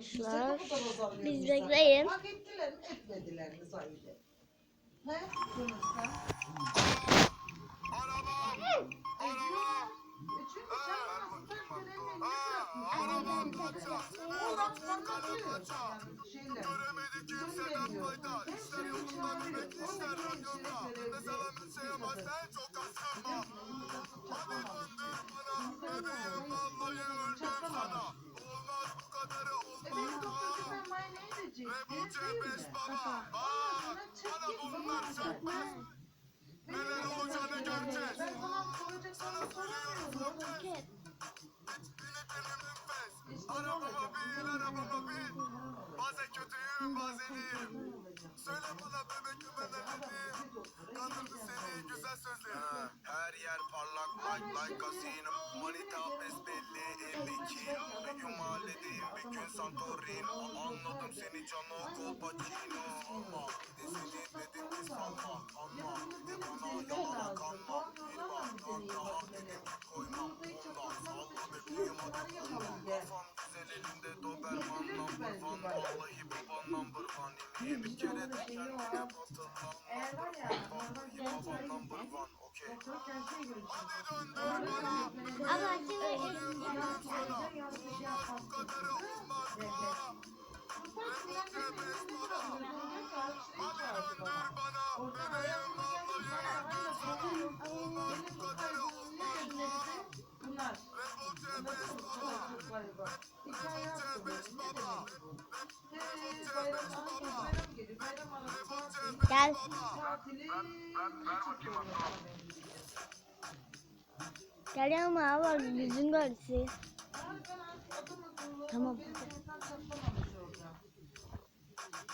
Arkadaşlar Biz bekleyin. Hak ettiler mi etmediler mi Zahide? He? Sonuçta. E çünkü sen aslında görevini ne bırakmışsın? Oradan bana? Değil mi? Ondan sonra çık git bunlar Neler olacağını göreceğiz. Sana soracak sana soramıyorum. İşte ne olacak? Bazen kötüyüm bazen iyiyim. Söyle bana bebek güveneliyim. Kandırdı seni güzel sözlerim. Her yer parlak like like casino. Manita besbelli 52 Bir gün mahalledeyim bir gün Santorin Anladım seni cano Colpacino Ama bir de seni dedim ki sanma Kanma bir de bana yalana kanma Bir bak daha dedim ki koymam Ondan salla bebeğim hadi bir kere de kendine batırma Eğer var ya, Vallahi baban number one Okey doktor kendisine görüşecek. Ama Bunlar. Hikaye yaptı böyle. Ne demek bu? Bayram, aha, gel. Gel ama abi yüzün görsün. Tamam.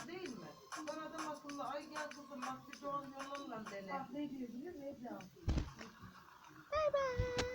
Değil mi? Ben adam akıllı ay gel bak bir doğum yollarla ne musun Ebru?